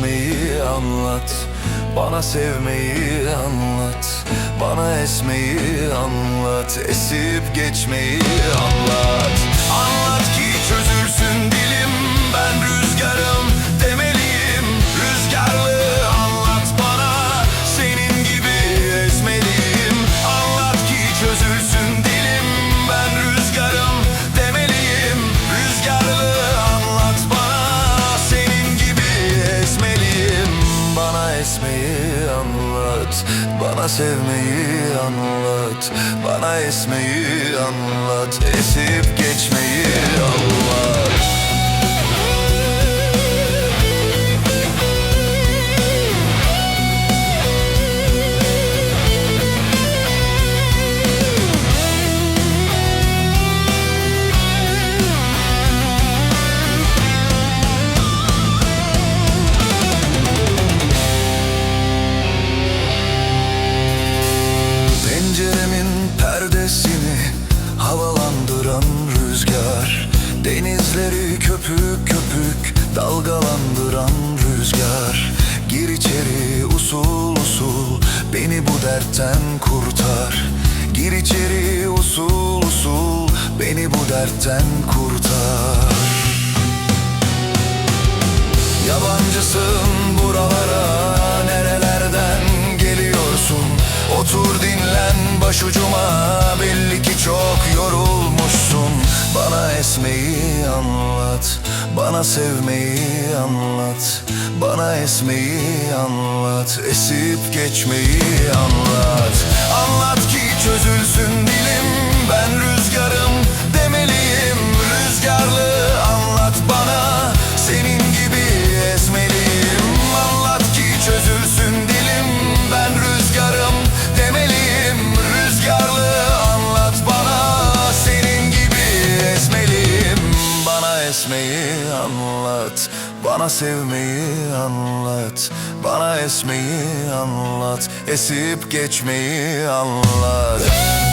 Bana esmeyi anlat. Bana sevmeyi anlat. Bana esmeyi anlat. Esip geçmeyi anlat. Anlat ki çözülsün dilim anlat. Bana sevmeyi anlat. Bana esmeyi anlat. Esip geçmeyi anlat köpük köpük dalgalandıran rüzgar. Gir içeri usul usul beni bu dertten kurtar. Gir içeri usul usul beni bu dertten kurtar. Yabancısın buralara nerelerden geliyorsun? Otur dinlen başucuma belli ki çok yorulmuşsun Bana esmeyi anlat bana sevmeyi anlat Bana esmeyi anlat esip geçmeyi anlat esmeyi anlat. Bana sevmeyi anlat. Bana esmeyi anlat. Esip geçmeyi anlat